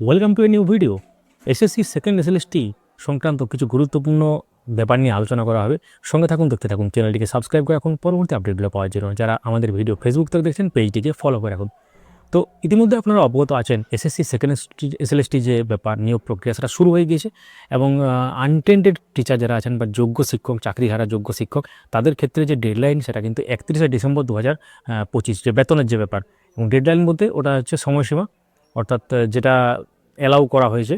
Welcome to a new video SSC second SLST সংক্রান্ত কিছু গুরুত্বপূর্ণ ব্যাপার নিয়ে আলোচনা করা হবে। সঙ্গে থাকুন, দেখতে থাকুন, চ্যানেলটিকে সাবস্ক্রাইব করে রাখুন। পরবর্তী আপডেটগুলো পাওয়ার জন্য যারা আমাদের ভিডিও ফেসবুক থেকে দেখছেন পেজটিকে ফলো করে রাখুন। তো ইতিমধ্যে আপনারা অবগত আছেন এসএসসি সেকেন্ড এসএলএসটি যে ব্যাপার, নিয়োগ প্রক্রিয়া সেটা শুরু হয়ে গিয়েছে এবং আনটেন্ডেড টিচার যারা আছেন বা যোগ্য শিক্ষক চাকরি হারা যোগ্য শিক্ষক, তাদের ক্ষেত্রে যে ডেডলাইন সেটা কিন্তু একত্রিশে ডিসেম্বর দু হাজার পঁচিশ, যে বেতনের যে ব্যাপার, এবং ডেডলাইন বলতে ওটা হচ্ছে সময়সীমা। অর্থাৎ যেটা অ্যালাউ করা হয়েছে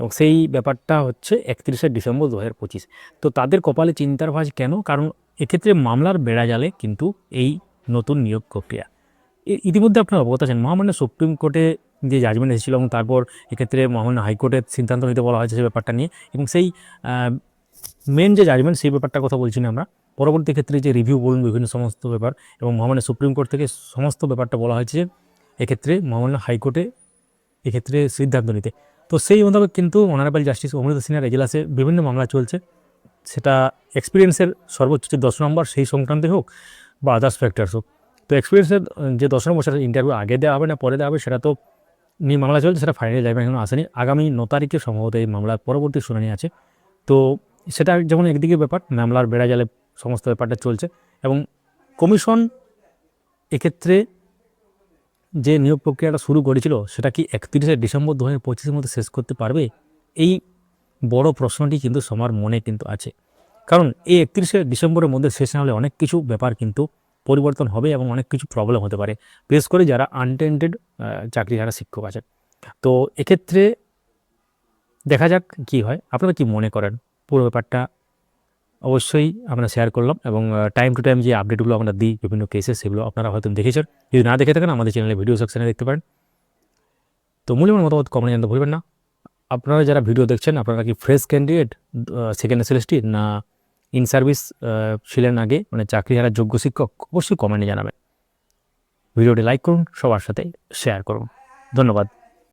এবং সেই ব্যাপারটা হচ্ছে একত্রিশে ডিসেম্বর দু হাজার পঁচিশ। তো তাদের কপালে চিন্তার ভাঁজ কেন? কারণ এক্ষেত্রে মামলার বেড়া জালে কিন্তু এই নতুন নিয়োগ প্রক্রিয়া। ইতিমধ্যে আপনারা অবগত আছেন, মহামান্য সুপ্রিম কোর্টে যে জাজমেন্ট এসেছিল এবং তারপর এক্ষেত্রে মহামান্য হাইকোর্টের সিদ্ধান্ত নিতে বলা হয়েছে সেই ব্যাপারটা নিয়ে এবং সেই মেন যে জাজমেন্ট সেই ব্যাপারটার কথা বলছি না আমরা। পরবর্তী ক্ষেত্রে যে রিভিউ বলুন, বিভিন্ন সমস্ত ব্যাপার এবং মহামান্য সুপ্রিম কোর্ট থেকে সমস্ত ব্যাপারটা বলা হয়েছে এক্ষেত্রে মহামান্য হাইকোর্টে, এক্ষেত্রে সিদ্ধান্ত নিতে। তো সেই মোতাবেক কিন্তু অনারেবল জাস্টিস অমৃত সিনহার এজলাসে বিভিন্ন মামলা চলছে। সেটা এক্সপিরিয়েন্সের সর্বোচ্চ যে দশ নম্বর, সেই সংক্রান্তে হোক বা আদার্স ফ্যাক্টরস হোক। তো এক্সপিরিয়েন্সের যে দশ নম্বর, সেটা ইন্টারভিউ আগে দেওয়া হবে না, পরে দেওয়া হবে, সেটা তো নিয়ে মামলা চলছে, সেটা ফাইনাল যাবে এখনও আসেনি। আগামী ন তারিখে সম্ভবত এই মামলার পরবর্তী শুনানি আছে। তো সেটা যেমন একদিকে ব্যাপার, মামলার বেড়া জালে সমস্ত ব্যাপারটা চলছে এবং কমিশন এক্ষেত্রে যে নিয়োগ প্রক্রিয়াটা শুরু করেছিল, সেটা কি একত্রিশে ডিসেম্বর দু হাজার পঁচিশের মধ্যে শেষ করতে পারবে? এই বড় প্রশ্নটি কিন্তু সবার মনে কিন্তু আছে। কারণ এই একত্রিশে ডিসেম্বরের মধ্যে শেষ না হলে অনেক কিছু ব্যাপার কিন্তু পরিবর্তন হবে এবং অনেক কিছু প্রবলেম হতে পারে। বিশেষ করে যারা আনটেন্টেড চাকরি, যারা শিক্ষক আছেন। তো এক্ষেত্রে দেখা যাক কি হয়। আপনারা কি মনে করেন? পুরো ব্যাপারটা অবশ্যই আমরা শেয়ার করলাম এবং টাইম টু টাইম যে আপডেটগুলো আমরা দিই, বিভিন্ন কেসে সেগুলো আপনারা হয়তো দেখেছেন। যদি না দেখে থাকেন, আমাদের চ্যানেলে ভিডিও সেকশনে দেখতে পারেন। তো মূল্যবান মতামত কমেন্ট জানতে ভুলবেন না। আপনারা যারা ভিডিও দেখছেন, আপনারা কি ফ্রেশ ক্যান্ডিডেট সেকেন্ড এসএলএসটি না ইন সার্ভিস ছিলেন আগে? মানে চাকরি হারার যোগ্য শিক্ষক, অবশ্যই কমেন্টে জানাবেন। ভিডিওটি লাইক করুন, সবার সাথে শেয়ার করুন। ধন্যবাদ।